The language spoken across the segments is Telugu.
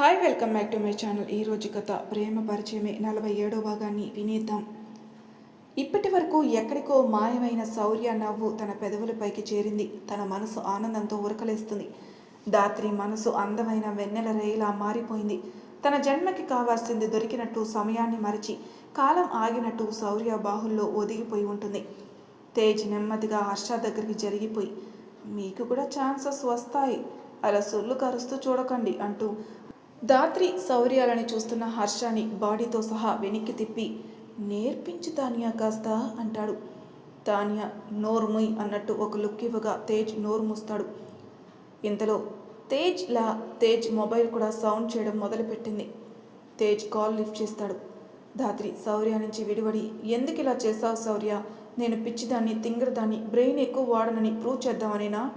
Hi welcome back to my channel. ఈరోజు కథ. ప్రేమ పరిచయమే. నలభై ఏడో భాగాన్ని వినేద్దాం. ఇప్పటి వరకు ఎక్కడికో మాయమైన శౌర్య నవ్వు తన పెదవులపైకి చేరింది. తన మనసు ఆనందంతో ఉరకలేస్తుంది. దాత్రి మనసు అందమైన వెన్నెల రేయిలా మారిపోయింది. తన జన్మకి కావాల్సింది దొరికినట్టు సమయాన్ని మరచి కాలం ఆగినట్టు శౌర్య బాహుల్లో ఒదిగిపోయి ఉంటుంది. తేజ్ నెమ్మదిగా హర్ష దగ్గరికి జరిగిపోయి మీకు కూడా ఛాన్సెస్ వస్తాయి. అలా సొల్లు కరుస్తూ చూడకండి అంటూ దాత్రి శౌర్యాలని చూస్తున్న హర్షాని బాడీతో సహా వెనక్కి తిప్పి నేర్పించి తానియా కాస్త అంటాడు. తానియా నోర్ముయ్ అన్నట్టు ఒక లుక్ ఇవ్వగా తేజ్ నోరు మూస్తాడు. ఇంతలో తేజ్ లా తేజ్ మొబైల్ కూడా సౌండ్ చేయడం మొదలుపెట్టింది. తేజ్ కాల్ లిఫ్ట్ చేస్తాడు. ధాత్రి శౌర్య నుంచి విడివడి ఎందుకు ఇలా చేశావు శౌర్య? నేను పిచ్చిదాన్ని తింగరదాన్ని బ్రెయిన్ ఎక్కువ వాడనని ప్రూవ్ చేద్దామనేనా?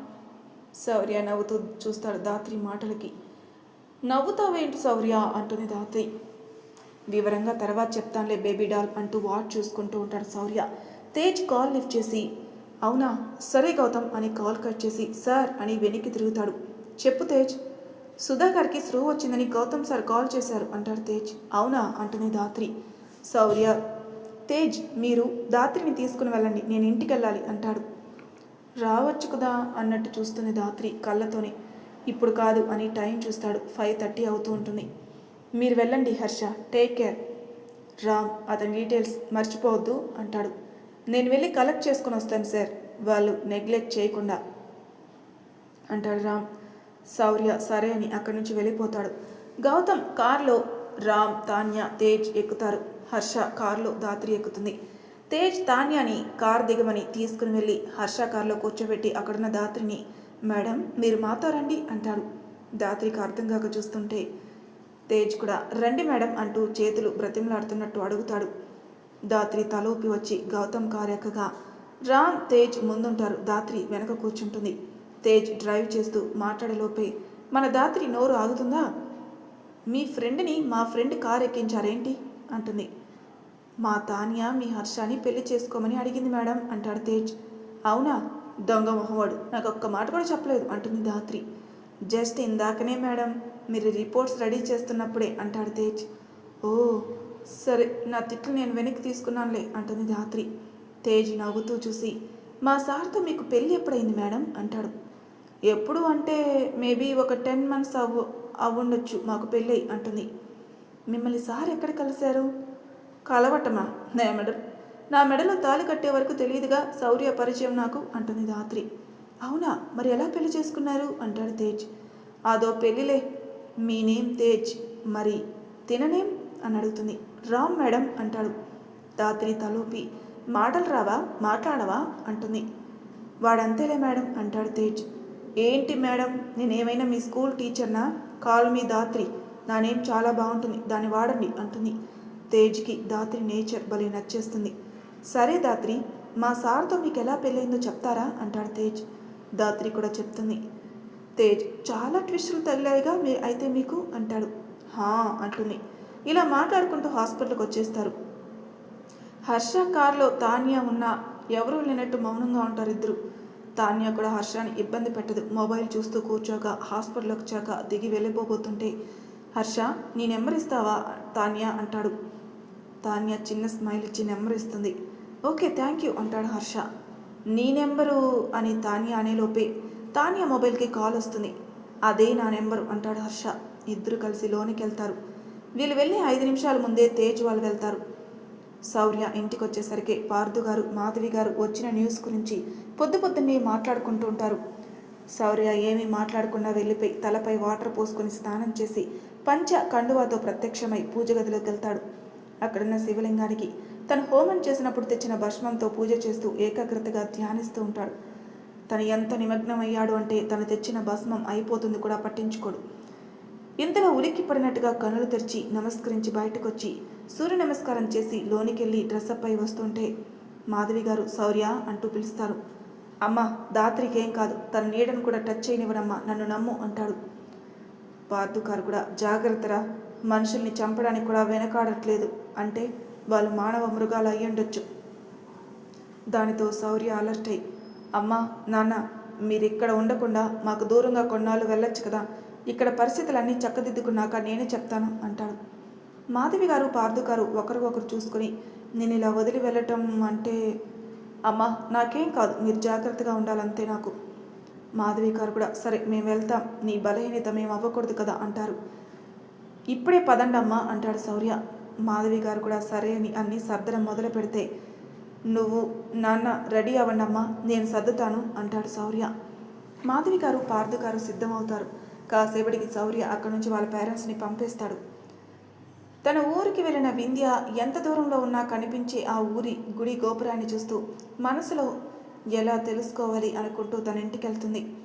శౌర్య నవ్వుతూ చూస్తాడు దాత్రి మాటలకి. నవ్వుతావేంటి సౌర్య అంటుంది ధాత్రి. వివరంగా తర్వాత చెప్తానులే బేబీ డాల్ అంటూ వాచ్ చూసుకుంటూ ఉంటాడు సౌర్య తేజ్ కాల్ లిఫ్ట్ చేసి అవునా? సరే గౌతమ్ అని కాల్ కట్ చేసి సార్ అని వెనక్కి తిరుగుతాడు. చెప్పు తేజ్. సుధాకర్కి గారికి స్లో వచ్చిందని గౌతమ్ సార్ కాల్ చేశారు అంటాడు తేజ్. అవునా? అంటుంది దాత్రి సౌర్య తేజ్ మీరు దాత్రిని తీసుకుని వెళ్ళండి నేను ఇంటికి వెళ్ళాలి అంటాడు. రావచ్చు కదా అన్నట్టు చూస్తుంది దాత్రి కళ్ళతోనే. ఇప్పుడు కాదు అని టైం చూస్తాడు. ఫైవ్ థర్టీ అవుతూ ఉంటుంది. మీరు వెళ్ళండి హర్ష. Take care. రామ్ అతని డీటెయిల్స్ మర్చిపోవద్దు అంటాడు. నేను వెళ్ళి కలెక్ట్ చేసుకుని వస్తాను సార్. వాళ్ళు నెగ్లెక్ట్ చేయకుండా అంటాడు రామ్. శౌర్య సరే అని అక్కడి నుంచి వెళ్ళిపోతాడు. గౌతమ్ కారులో రామ్ తాన్య తేజ్ ఎక్కుతారు. హర్ష కారులో దాత్రి ఎక్కుతుంది. తేజ్ తాన్యాని కార్ దిగమని తీసుకుని వెళ్ళి హర్ష కారులో కూర్చోబెట్టి అక్కడున్న దాత్రిని మేడం మీరు మాతో రండి అంటాడు. దాత్రికి అర్థం కాక చూస్తుంటే తేజ్ కూడా రండి మేడం అంటూ చేతులు బ్రతిమలాడుతున్నట్టు అడుగుతాడు. దాత్రి తలోపి వచ్చి గౌతమ్ కారెక్కగా రామ్ తేజ్ ముందుంటారు. దాత్రి వెనక కూర్చుంటుంది. తేజ్ డ్రైవ్ చేస్తూ మాట్లాడేలోపే మన దాత్రి నోరు ఆగుతుందా? మీ ఫ్రెండ్ని మా ఫ్రెండ్ కార్ ఎక్కించారేంటి అంటుంది. మా తానియా మీ హర్షాని పెళ్ళి చేసుకోమని అడిగింది మేడం అంటాడు తేజ్. అవునా? దొంగ మొహవాడు. నాకు ఒక్క మాట కూడా చెప్పలేదు అంటుంది ధాత్రి. జస్ట్ ఇందాకనే మేడం మీరు రిపోర్ట్స్ రెడీ చేస్తున్నప్పుడే అంటాడు తేజ్. ఓ సరే నా తిట్లు నేను వెనక్కి తీసుకున్నానులే అంటుంది ధాత్రి. తేజ్ నవ్వుతూ చూసి మా సార్తో మీకు పెళ్ళి ఎప్పుడైంది మేడం? అంటాడు. ఎప్పుడు అంటే మేబీ ఒక టెన్ మంత్స్ అవ్వు అవ్వుండొచ్చు మాకు పెళ్ళి అంటుంది. మిమ్మల్ని సార్ ఎక్కడ కలిశారు? కలవటమా? నా మెడ నా మెడలో తాళి కట్టే వరకు తెలియదుగా శౌర్య పరిచయం నాకు అంటుంది రాత్రి అవునా? మరి ఎలా పెళ్ళి చేసుకున్నారు? అంటాడు తేజ్. అదో పెళ్ళిలే మీ నేమ్ తేజ్. మరి తిననేం అని అడుగుతుంది. రామ్ మేడం అంటాడు. దాత్రి తలోపి. మాటలు రావా? మాట్లాడవా? అంటుంది. వాడంతేలే మేడం అంటాడు తేజ్. ఏంటి మేడం? నేనేమైనా మీ స్కూల్ టీచర్నా? కాల్ మీ దాత్రి నా నేమ్ చాలా బాగుంటుంది. దాన్ని వాడండి అంటుంది. తేజ్కి దాత్రి నేచర్ భలే నచ్చేస్తుంది. సరే దాత్రి మా సార్తో మీకు ఎలా పెళ్ళైందో చెప్తారా? అంటాడు తేజ్. దాత్రి కూడా చెప్తుంది. తేజ్ చాలా ట్విస్టులు తగిలాయిగా మీ అయితే మీకు అంటాడు. హా అంటుంది. ఇలా మాట్లాడుకుంటూ హాస్పిటల్కి వచ్చేస్తారు. హర్ష కార్లో తాన్య ఉన్న ఎవరూ లేనట్టు మౌనంగా ఉంటారు ఇద్దరు. తాన్య కూడా హర్షాన్ని ఇబ్బంది పెట్టదు. మొబైల్ చూస్తూ కూర్చోగా హాస్పిటల్కి వచ్చాక దిగి వెళ్ళిపోబోతుంటే హర్ష నీ నెంబర్ ఇస్తావా? తాన్య అంటాడు. తాన్య చిన్న స్మైల్ ఇచ్చి నెంబర్ ఇస్తుంది. ఓకే థ్యాంక్ యూ అంటాడు హర్ష. నీ నెంబరు అని తాన్య అనేలోపే తాన్య మొబైల్కి కాల్ వస్తుంది. అదే నా నెంబరు అంటాడు హర్ష. ఇద్దరు కలిసి లోనికి వెళ్తారు వీళ్ళు వెళ్ళి ఐదు నిమిషాల ముందే తేజ్ వాళ్ళు వెళ్తారు. శౌర్య ఇంటికి వచ్చేసరికి పార్థు గారు మాధవి గారు వచ్చిన న్యూస్ గురించి పొద్దు పొద్దున్నే మాట్లాడుకుంటూ ఉంటారు. శౌర్య ఏమీ మాట్లాడకుండా వెళ్ళిపోయి తలపై వాటర్ పోసుకొని స్నానం చేసి పంచ కండువాతో ప్రత్యక్షమై పూజ గదిలోకి వెళ్తాడు. అక్కడున్న శివలింగానికి తను హోమం చేసినప్పుడు తెచ్చిన భస్మంతో పూజ చేస్తూ ఏకాగ్రతగా ధ్యానిస్తూ ఉంటాడు. తను ఎంత నిమగ్నమయ్యాడు అంటే తను తెచ్చిన భస్మం అయిపోతుంది కూడా పట్టించుకోడు. ఇంతలో ఉలిక్కి పడినట్టుగా కనులు తెరిచి నమస్కరించి బయటకొచ్చి సూర్య నమస్కారం చేసి లోనికెళ్ళి డ్రెస్అప్ అయి వస్తుంటే మాధవి గారు శౌర్య అంటూ పిలుస్తారు. అమ్మ దాత్రికి ఏం కాదు తన నీడను కూడా టచ్ చేయనివ్వడమ్మా నన్ను నమ్ము అంటాడు. పార్థు గారు కూడా జాగ్రత్తరా మనుషుల్ని చంపడానికి కూడా వెనకాడట్లేదు అంటే వాళ్ళు మానవ మృగాలు అయ్యుండొచ్చు దానితో శౌర్య అలర్ట్ అయ్యి అమ్మా నాన్న మీరు ఇక్కడ ఉండకుండా మాకు దూరంగా కొన్నాళ్ళు వెళ్ళొచ్చు కదా. ఇక్కడ పరిస్థితులన్నీ చక్కదిద్దుకున్నాక నేనే చెప్తాను అంటాడు. మాధవి గారు పార్థు గారు ఒకరు ఒకరు చూసుకుని నేను ఇలా వదిలి వెళ్ళటం అంటే అమ్మా నాకేం కాదు. మీరు జాగ్రత్తగా ఉండాలంతే నాకు. మాధవి గారు కూడా సరే మేము వెళ్తాం. నీ బలహీనత మేము అవ్వకూడదు కదా అంటారు. ఇప్పుడే పదండమ్మా అంటాడు శౌర్య. మాధవి గారు కూడా సరే అని అన్నీ సర్దడం మొదలు పెడితే నువ్వు నాన్న రెడీ అవ్వండమ్మా నేను సర్దుతాను అంటాడు శౌర్య. మాధవి గారు పార్థు గారు సిద్ధమవుతారు. కాసేపటికి శౌర్య అక్కడి నుంచి వాళ్ళ పేరెంట్స్ని పంపేస్తాడు. తన ఊరికి వెళ్ళిన వింధ్య ఎంత దూరంలో ఉన్నా కనిపించే ఆ ఊరి గుడి గోపురాన్ని చూస్తూ మనసులో ఎలా తెలుసుకోవాలి అనుకుంటూ తన ఇంటికి వెళ్తుంది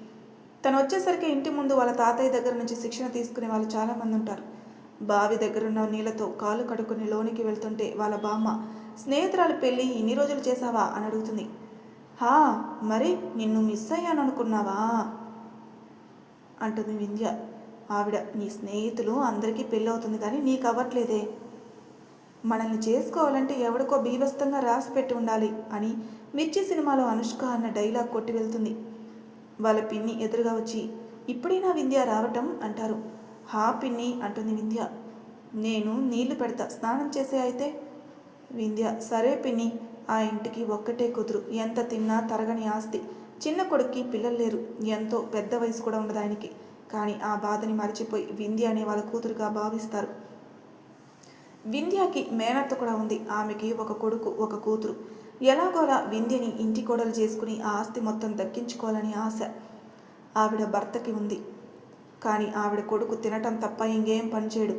తను వచ్చేసరికి ఇంటి ముందు వాళ్ళ తాతయ్య దగ్గర నుంచి శిక్షణ తీసుకునే వాళ్ళు చాలామంది ఉంటారు. బావి దగ్గరున్న నీళ్ళతో కాలు కడుక్కుని లోనికి వెళ్తుంటే వాళ్ళ బామ్మ స్నేహితురాలు పెళ్ళి ఇన్ని రోజులు చేశావా? అని అడుగుతుంది. హా మరి నిన్ను మిస్ అయ్యాను అనుకున్నావా అంటుంది వింధ్య. ఆవిడ నీ స్నేహితులు అందరికీ పెళ్ళి అవుతుంది కానీ నీకు అవ్వట్లేదే. మనల్ని చేసుకోవాలంటే ఎవడికో బీభస్తంగా రాసి పెట్టి ఉండాలి అని మిర్చి సినిమాలో అనుష్క అన్న డైలాగ్ కొట్టి వెళ్తుంది. వాళ్ళ పిన్ని ఎదురుగా వచ్చి ఇప్పుడైనా వింధ్య రావటం? అంటారు. హా పిన్ని అంటుంది వింధ్య. నేను నీళ్ళు పెడతా స్నానం చేసే అయితే? వింధ్య సరే పిన్ని ఆ ఇంటికి ఒక్కటే కూతురు. ఎంత తిన్నా తరగని ఆస్తి. చిన్న కొడుక్కి పిల్లలు లేరు. ఎంతో పెద్ద వయసు కూడా ఉండదు ఆయనకి. కానీ ఆ బాధని మర్చిపోయి వింధ్య అనే వాళ్ళ కూతురుగా భావిస్తారు. వింధ్యాకి మేనత్త కూడా ఉంది. ఆమెకి ఒక కొడుకు ఒక కూతురు. ఎలాగోలా వింధ్యని ఇంటి కోడలు చేసుకుని ఆ ఆస్తి మొత్తం దక్కించుకోవాలని ఆశ. ఆవిడ భర్తకి ఉంది. కానీ ఆవిడ కొడుకు తినటం తప్ప ఇంకేం పని చేయడు.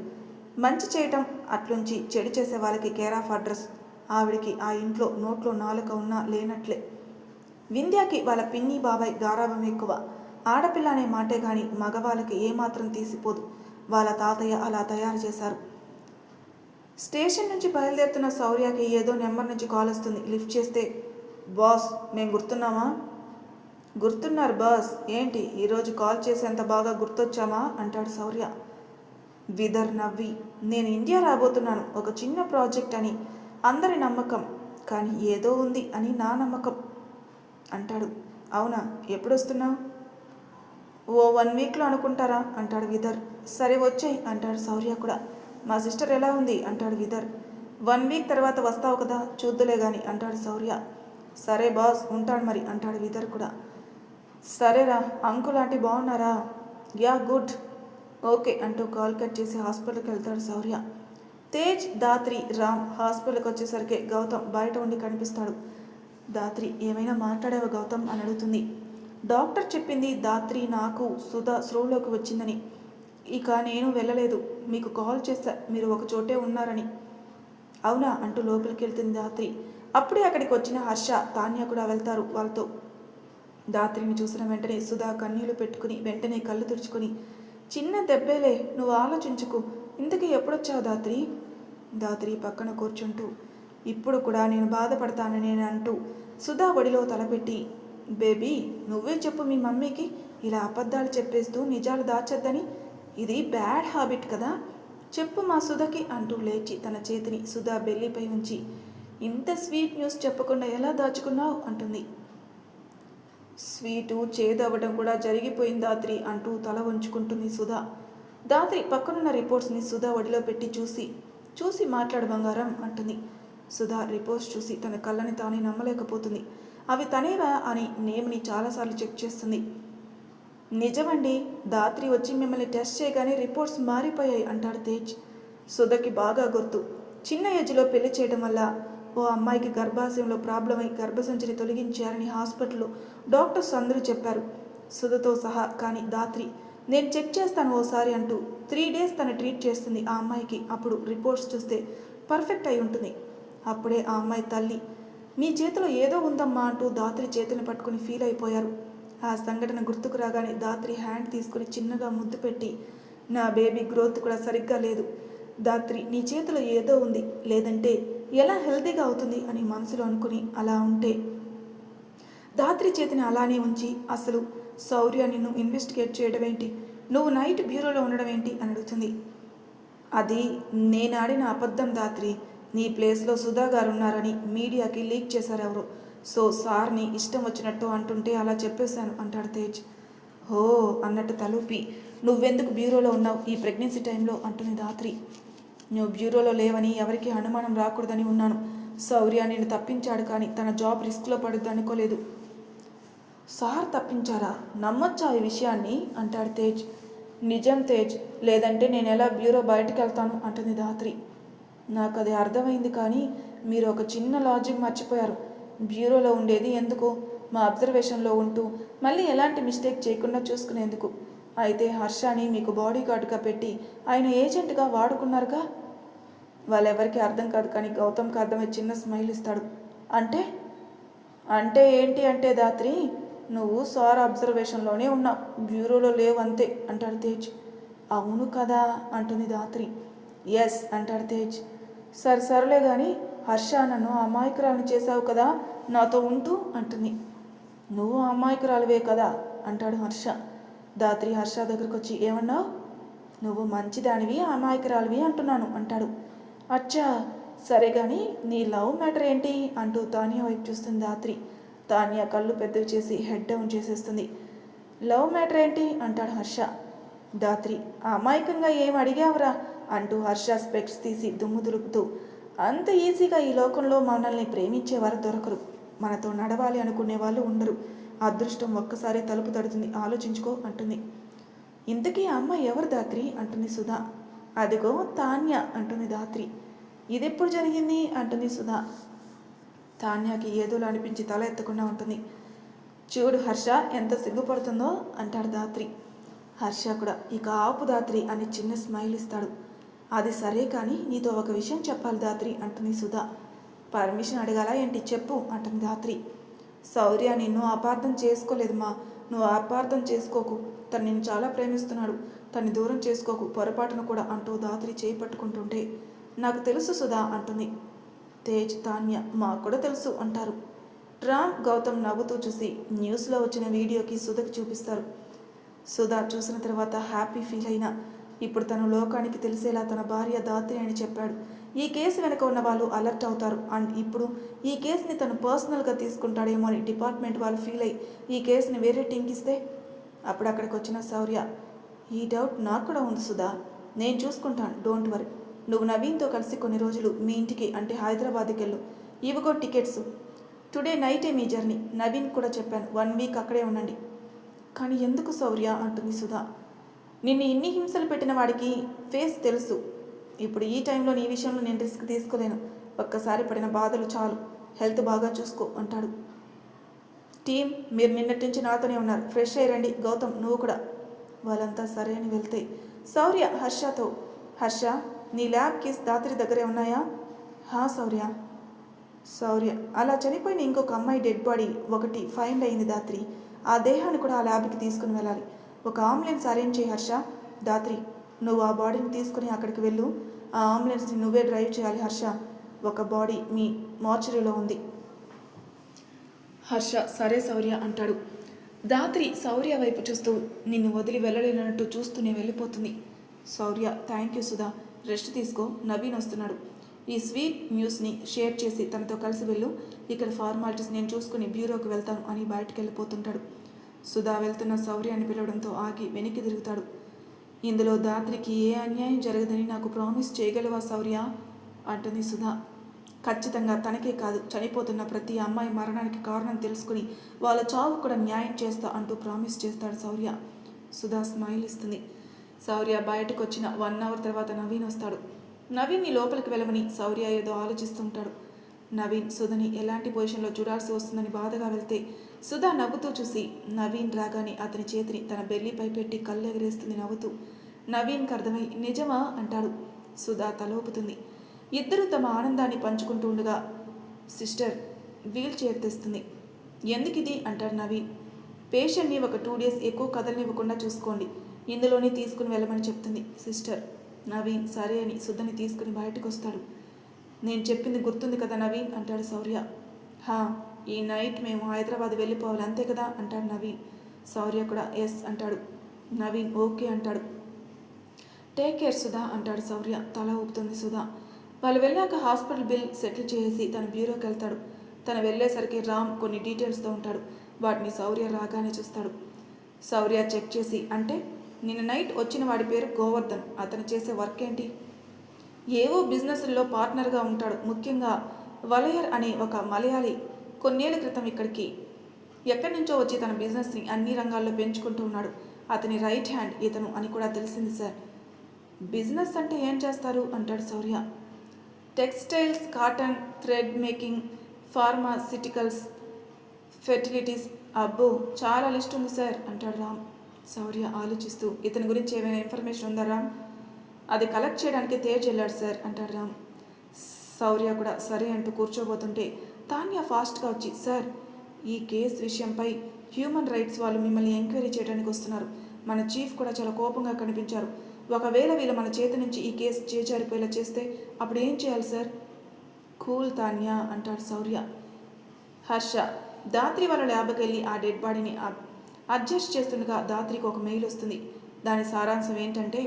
మంచి చేయటం అట్లుంచి చెడు చేసే వాళ్ళకి కేర్ ఆఫ్ అడ్రస్. ఆవిడకి ఆ ఇంట్లో నోట్లో నాలుక ఉన్నా లేనట్లే. వింధ్యాకి వాళ్ళ పిన్ని బాబాయ్ గారాభం ఎక్కువ. ఆడపిల్ల అనే మాటే కానీ మగవాళ్ళకి ఏమాత్రం తీసిపోదు. వాళ్ళ తాతయ్య అలా తయారు చేశారు. స్టేషన్ నుంచి బయలుదేరుతున్న శౌర్యకి ఏదో నెంబర్ నుంచి కాల్ వస్తుంది. లిఫ్ట్ చేస్తే బాస్ మేము గుర్తున్నామా? గుర్తున్నారు బాస్. ఏంటి? ఈరోజు కాల్ చేసేంత బాగా గుర్తొచ్చామా? అంటాడు శౌర్య. విదర్ నవ్వి. నేను ఇండియా రాబోతున్నాను. ఒక చిన్న ప్రాజెక్ట్ అని. అందరి నమ్మకం. కానీ ఏదో ఉంది అని నా నమ్మకం. అంటాడు. అవునా? ఎప్పుడొస్తున్నావు ఓ వన్ వీక్లో అనుకుంటారా? అంటాడు విదర్. సరే వచ్చాయి అంటాడు శౌర్య కూడా. మా సిస్టర్ ఎలా ఉంది? అంటాడు విదర్. వన్ వీక్ తర్వాత వస్తావు కదా? చూద్దులే గాని అంటాడు శౌర్య. సరే బాస్ ఉంటాడు మరి అంటాడు విదర్ కూడా. సరేరా అంకుల్ ఆంటీ బాగున్నారా? Yeah good. ఓకే అంటూ కాల్ కట్ చేసి హాస్పిటల్కి వెళ్తాడు శౌర్య. తేజ్ దాత్రి రామ్ హాస్పిటల్కి వచ్చేసరికి గౌతమ్ బయట ఉండి కనిపిస్తాడు. దాత్రి ఏమైనా మాట్లాడేవా గౌతమ్? అని అడుగుతుంది. డాక్టర్ చెప్పింది దాత్రి నాకు సుధా స్రోలోకి వచ్చిందని. ఇక నేను వెళ్ళలేదు. మీకు కాల్ చేశా మీరు ఒక చోటే ఉన్నారని. అవునా అంటూ లోపలికి వెళ్తుంది దాత్రి అప్పుడే అక్కడికి వచ్చిన హర్ష తాన్య కూడా వెళ్తారు వాళ్ళతో. దాత్రిని చూసిన వెంటనే సుధా కన్నీళ్ళు పెట్టుకుని వెంటనే కళ్ళు తుడుచుకుని చిన్న దెబ్బేలే నువ్వు ఆలోచించుకు. ఇంతకీ ఎప్పుడొచ్చావు దాత్రి? దాత్రి పక్కన కూర్చుంటూ ఇప్పుడు కూడా నేను బాధపడతాను నేను అంటూ సుధా ఒడిలో తలపెట్టి బేబీ నువ్వే చెప్పు మీ మమ్మీకి. ఇలా అబద్ధాలు చెప్పేస్తూ నిజాలు దాచొద్దని. ఇది బ్యాడ్ హ్యాబిట్ కదా. చెప్పు మా సుధకి అంటూ లేచి తన చేతిని సుధా బెల్లిపై ఉంచి ఇంత స్వీట్ న్యూస్ చెప్పకుండా ఎలా దాచుకున్నావు? అంటుంది. స్వీటు చేదవ్వడం కూడా జరిగిపోయింది దాత్రి అంటూ తల వంచుకుంటుంది సుధా. దాత్రి పక్కనున్న రిపోర్ట్స్ని సుధా ఒడిలో పెట్టి చూసి చూసి మాట్లాడు బంగారం అంటుంది. సుధా రిపోర్ట్స్ చూసి తన కళ్ళని తానే నమ్మలేకపోతుంది. అవి తనేవా అని నేమ్ని చాలాసార్లు చెక్ చేస్తుంది. నిజమండి దాత్రి వచ్చి మిమ్మల్ని టెస్ట్ చేయగానే రిపోర్ట్స్ మారిపోయాయి అంటాడు తేజ్. సుధకి బాగా గుర్తు. చిన్న ఏజ్లో పెళ్ళి చేయడం వల్ల ఓ అమ్మాయికి గర్భాశయంలో ప్రాబ్లం అయి గర్భసంచిని తొలగించారని హాస్పిటల్లో డాక్టర్స్ అందరూ చెప్పారు. సుధతో సహా కానీ దాత్రి నేను చెక్ చేస్తాను ఓసారి అంటూ త్రీ డేస్ తను ట్రీట్ చేస్తుంది ఆ అమ్మాయికి. అప్పుడు రిపోర్ట్స్ చూస్తే పర్ఫెక్ట్ అయి ఉంటుంది. అప్పుడే ఆ అమ్మాయి తల్లి నీ చేతిలో ఏదో ఉందమ్మా అంటూ దాత్రి చేతిని పట్టుకుని ఫీల్ అయిపోయారు. ఆ సంఘటన గుర్తుకు రాగానే దాత్రి హ్యాండ్ తీసుకుని చిన్నగా ముద్దు పెట్టి నా బేబీ గ్రోత్ కూడా సరిగ్గా లేదు. దాత్రి నీ చేతిలో ఏదో ఉంది. లేదంటే ఎలా హెల్తీగా అవుతుంది అని మనసులో అనుకుని అలా ఉంటే? దాత్రి చేతిని అలానే ఉంచి అసలు శౌర్య నిన్ను ఇన్వెస్టిగేట్ చేయడం ఏంటి? నువ్వు నైట్ బ్యూరోలో ఉండడం ఏంటి? అని అడుగుతుంది. అది నేను ఆడిన అబద్ధం దాత్రి. నీ ప్లేస్లో సుధా గారు ఉన్నారని మీడియాకి లీక్ చేశారు ఎవరు. సో సార్ని ఇష్టం వచ్చినట్టు అంటుంటే అలా చెప్పేశాను అంటాడు తేజ్. హో అన్నట్టు తలూపి. నువ్వెందుకు బ్యూరోలో ఉన్నావు ఈ ప్రెగ్నెన్సీ టైంలో అంటుంది దాత్రి. నువ్వు బ్యూరోలో లేవని ఎవరికి అనుమానం రాకూడదని ఉన్నాను. శౌర్య నేను తప్పించాడు కానీ తన జాబ్ రిస్క్లో పడుద్ది అనుకోలేదు. సార్ తప్పించారా? నమ్మొచ్చా ఈ విషయాన్ని? అంటాడు తేజ్. నిజం తేజ్. లేదంటే నేను ఎలా బ్యూరో బయటకు వెళ్తాను అంటుంది ధాత్రి. నాకు అది అర్థమైంది కానీ మీరు ఒక చిన్న లాజిక్ మర్చిపోయారు. బ్యూరోలో ఉండేది ఎందుకు? మా అబ్జర్వేషన్లో ఉంటూ మళ్ళీ ఎలాంటి మిస్టేక్ చేయకుండా చూసుకునేందుకు. అయితే హర్షాని మీకు బాడీ గార్డ్గా పెట్టి ఆయన ఏజెంట్గా వాడుకున్నారుగా? వాళ్ళెవరికి అర్థం కాదు కానీ గౌతమ్కి అర్థమై చిన్న స్మైల్ ఇస్తాడు. అంటే? అంటే ఏంటి అంటే దాత్రి నువ్వు సార్ అబ్జర్వేషన్లోనే ఉన్నావు బ్యూరోలో లేవు అంతే అంటాడు తేజ్. అవును కదా అంటుంది దాత్రి. ఎస్ అంటాడు తేజ్. సరే సరేలే కానీ హర్ష నన్ను అమాయకురాలు చేశావు కదా నాతో ఉంటూ అంటుంది. నువ్వు అమాయకురాలువే కదా అంటాడు హర్ష. దాత్రి హర్ష దగ్గరకు వచ్చి ఏమన్నావు? నువ్వు మంచిదానివి అమాయకురాలివి అంటున్నాను అంటాడు. అచ్చా సరే కానీ నీ లవ్ మ్యాటర్ ఏంటి? అంటూ తానియా వైపు చూస్తుంది దాత్రి తానియా కళ్ళు పెద్దవి చేసి హెడ్ డౌన్ చేసేస్తుంది. లవ్ మ్యాటర్ ఏంటి? అంటాడు హర్ష. దాత్రి అమాయకంగా ఏం అడిగావురా? అంటూ హర్ష స్పెక్స్ తీసి దుమ్ము దులుపుతూ. అంత ఈజీగా ఈ లోకంలో మనల్ని ప్రేమించేవారు దొరకరు. మనతో నడవాలి అనుకునే వాళ్ళు ఉండరు. అదృష్టం ఒక్కసారి తలుపు తడుతుంది. ఆలోచించుకో అంటుంది. ఇంతకీ ఆ అమ్మ ఎవరు దాత్రి? అంటుంది సుధా. అదిగో తాన్య అంటుంది దాత్రి ఇదెప్పుడు జరిగింది? అంటుంది సుధా. తాన్యాకి ఏదోలా అనిపించి తల ఎత్తకుండా ఉంటుంది. చూడు హర్ష ఎంత సిగ్గుపడుతుందో అంటాడు దాత్రి హర్ష కూడా ఇక ఆపు దాత్రి అని చిన్న స్మైల్ ఇస్తాడు. అది సరే కానీ నీతో ఒక విషయం చెప్పాలి దాత్రి అంటుంది సుధా. పర్మిషన్ అడగాలా ఏంటి? చెప్పు అంటుంది దాత్రి శౌర్య నిన్ను అపార్థం చేసుకోలేదు మా నువ్వు ఆత్మార్థం చేసుకోకు. తను నిన్ను చాలా ప్రేమిస్తున్నాడు. తన్ని దూరం చేసుకోకు. పొరపాటును కూడా అంటూ దాత్రి చేయి పట్టుకుంటుంటే నాకు తెలుసు సుధా అంటుంది. తేజ్ తాన్య మాకు కూడా తెలుసు అంటారు. రామ్ గౌతమ్ నవ్వుతూ చూసి న్యూస్లో వచ్చిన వీడియోకి సుధకి చూపిస్తారు. సుధా చూసిన తర్వాత హ్యాపీ ఫీల్ అయినా ఇప్పుడు తన లోకానికి తెలిసేలా తన భార్య దాత్రి అని చెప్పాడు. ఈ కేసు వెనక ఉన్న వాళ్ళు అలర్ట్ అవుతారు. అండ్ ఇప్పుడు ఈ కేసుని తను పర్సనల్గా తీసుకుంటాడేమో అని డిపార్ట్మెంట్ వాళ్ళు ఫీల్ అయ్యి ఈ కేసుని వేరే టీంకి ఇస్తే అప్పుడు అక్కడికి వచ్చిన శౌర్య ఈ డౌట్ నాకు కూడా ఉంది సుధా నేను చూసుకుంటాను డోంట్ వరీ నువ్వు నవీన్తో కలిసి కొన్ని రోజులు మీ ఇంటికి అంటే హైదరాబాద్కి వెళ్ళు. ఇవిగో టికెట్స్ టుడే నైటే మీ జర్నీ నవీన్ కూడా చెప్పాను వన్ వీక్ అక్కడే ఉండండి. కానీ ఎందుకు శౌర్య? అంటుంది సుధా. నిన్ను ఇన్ని హింసలు పెట్టిన వాడికి ఫేస్ తెలుసు. ఇప్పుడు ఈ టైంలో నీ విషయంలో నేను రిస్క్ తీసుకోలేను. ఒక్కసారి పడిన బాధలు చాలు. హెల్త్ బాగా చూసుకో అంటాడు. టీం మీరు నిన్నటి నుంచి నాతోనే ఉన్నారు. ఫ్రెష్ అయ్యండి గౌతమ్ నువ్వు కూడా. వాళ్ళంతా సరే అని వెళ్తే శౌర్య హర్షతో హర్ష నీ ల్యాబ్ కీస్ దాత్రి దగ్గరే ఉన్నాయా? హా శౌర్య శౌర్య అలా చనిపోయిన ఇంకొక అమ్మాయి డెడ్ బాడీ ఒకటి ఫైండ్ అయింది దాత్రి. ఆ దేహాన్ని కూడా ఆ ల్యాబ్కి తీసుకుని వెళ్ళాలి. ఒక అంబులెన్స్ అరేంజ్ చేయి హర్ష. దాత్రి నువ్వు ఆ బాడీని తీసుకుని అక్కడికి వెళ్ళు. ఆ అంబులెన్స్ని నువ్వే డ్రైవ్ చేయాలి హర్ష. ఒక బాడీ మీ మార్చరీలో ఉంది. హర్ష సరే శౌర్య అంటాడు. దాత్రి శౌర్య వైపు చూస్తూ నిన్ను వదిలి వెళ్ళలేనట్టు చూస్తూనే వెళ్ళిపోతుంది. Shaurya thank you Sudha. Rest తీసుకో నవీన్ వస్తున్నాడు. ఈ స్వీట్ న్యూస్ని షేర్ చేసి తనతో కలిసి వెళ్ళు. ఇక్కడ ఫార్మాలిటీస్ నేను చూసుకుని బ్యూరోకి వెళ్తాను అని బయటికి వెళ్ళిపోతుంటాడు. సుధా వెళ్తున్న శౌర్యాన్ని పిలవడంతో ఆగి వెనక్కి తిరుగుతాడు. ఇందులో దాత్రికి ఏ అన్యాయం జరగదని నాకు ప్రామిస్ చేయగలవా శౌర్య? అంటుంది సుధా. ఖచ్చితంగా తనకే కాదు చనిపోతున్న ప్రతి అమ్మాయి మరణానికి కారణం తెలుసుకుని వాళ్ళ చావు కూడా న్యాయం చేస్తా అంటూ ప్రామిస్ చేస్తాడు శౌర్య. సుధా స్మైల్ ఇస్తుంది. శౌర్య బయటకు వచ్చిన వన్ అవర్ తర్వాత నవీన్ వస్తాడు. నవీన్ని లోపలికి వెళ్ళమని శౌర్య ఏదో ఆలోచిస్తుంటాడు. నవీన్ సుధని ఎలాంటి పొజిషన్లో చూడాల్సి వస్తుందని బాధగా వెళ్తే సుధా నవ్వుతూ చూసి నవీన్ రాగానే అతని చేతిని తన బెల్లిపై పెట్టి కళ్ళెగరేస్తుంది నవ్వుతూ. నవీన్కి అర్థమై నిజమా? అంటాడు. సుధా తలోపుతుంది ఇద్దరు తమ ఆనందాన్ని పంచుకుంటూ ఉండగా సిస్టర్ వీల్ చైర్ తెస్తుంది. ఎందుకిది? అంటాడు నవీన్. పేషెంట్ని ఒక టూ డేస్ ఎక్కువ కదలనివ్వకుండా చూసుకోండి. ఇందులోనే తీసుకుని వెళ్ళమని చెప్తుంది సిస్టర్. నవీన్ సరే అని సుధని తీసుకుని బయటకు వస్తాడు నేను చెప్పింది గుర్తుంది కదా నవీన్? అంటాడు శౌర్య. హా ఈ నైట్ మేము హైదరాబాద్ వెళ్ళిపోవాలి అంతే కదా? అంటాడు నవీన్. సౌర్య కూడా ఎస్ అంటాడు. నవీన్ ఓకే అంటాడు. టేక్ కేర్ సుధా అంటాడు సౌర్య. తల ఊపుతుంది సుధా. వాళ్ళు వెళ్ళాక హాస్పిటల్ బిల్ సెటిల్ చేసి తన బ్యూరోకి వెళ్తాడు. తను వెళ్ళేసరికి రామ్ కొన్ని డీటెయిల్స్తో ఉంటాడు. వాటిని సౌర్య రాగానే చూస్తాడు. సౌర్య చెక్ చేసి అంటే నిన్న నైట్ వచ్చిన వాడి పేరు గోవర్ధన్. అతను చేసే వర్క్ ఏంటి? ఏవో బిజినెస్లో పార్ట్నర్గా ఉంటాడు. ముఖ్యంగా వలయర్ అనే ఒక మలయాళీ కొన్నేళ్ళ క్రితం ఇక్కడికి. ఎక్కడి నుంచో వచ్చి తన బిజినెస్ని అన్ని రంగాల్లో పెంచుకుంటూ ఉన్నాడు. అతని రైట్ హ్యాండ్ ఇతను అని కూడా తెలిసింది సార్. బిజినెస్ అంటే ఏం చేస్తారు? అంటాడు Shaurya. Textiles cotton thread making pharmaceuticals fertilities. అబ్బో చాలా లిస్ట్ ఉంది సార్ అంటాడు రామ్. శౌర్య ఆలోచిస్తూ ఇతని గురించి ఏమైనా ఇన్ఫర్మేషన్ ఉందా రామ్? అది కలెక్ట్ చేయడానికి తేజ్ వెళ్ళాడు సార్ అంటాడు రామ్. శౌర్య కూడా సరే అంటూ కూర్చోబోతుంటే తాన్య ఫాస్ట్గా వచ్చి సార్ ఈ కేసు విషయంపై హ్యూమన్ రైట్స్ వాళ్ళు మిమ్మల్ని ఎంక్వైరీ చేయడానికి వస్తున్నారు. మన చీఫ్ కూడా చాలా కోపంగా కనిపించారు. ఒకవేళ వీళ్ళు మన చేతి నుంచి ఈ కేసు చేజారిపోయేలా చేస్తే అప్పుడు ఏం చేయాలి సార్? కూల్ తాన్య అంటాడు శౌర్య. హర్ష దాత్రి వాళ్ళ ల్యాబ్కి వెళ్ళి ఆ డెడ్ బాడీని అడ్జస్ట్ చేస్తుండగా దాత్రికి ఒక మెయిల్ వస్తుంది. దాని సారాంశం ఏంటంటే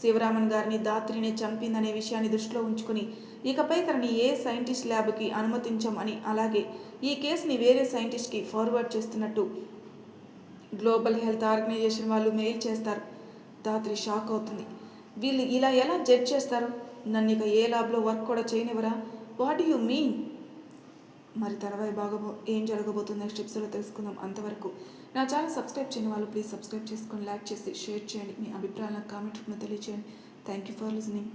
శివరామన్ గారిని దాత్రిని చంపిందనే విషయాన్ని దృష్టిలో ఉంచుకుని ఇకపై తనని ఏ సైంటిస్ట్ ల్యాబ్కి అనుమతించమని అలాగే ఈ కేసుని వేరే సైంటిస్ట్కి ఫార్వర్డ్ చేస్తున్నట్టు గ్లోబల్ హెల్త్ ఆర్గనైజేషన్ వాళ్ళు మెయిల్ చేస్తారు. దాత్రి షాక్ అవుతుంది. వీళ్ళు ఇలా ఎలా జడ్జ్ చేస్తారు? నన్ను ఇక ఏ ల్యాబ్లో వర్క్ కూడా చేయనివరా వాట్ యు మీన్? మరి తర్వాత బాగబో ఏం జరగబోతుంది నెక్స్ట్ ఎపిసోడ్లో తెలుసుకుందాం అంతవరకు. నా ఛానల్ సబ్స్క్రైబ్ చేయని వాళ్ళు ప్లీజ్ సబ్స్క్రైబ్ చేసుకొని లైక్ చేసి షేర్ చేయండి. మీ అభిప్రాయాలను కామెంట్ రూపంలో తెలియచేయండి. Thank you for listening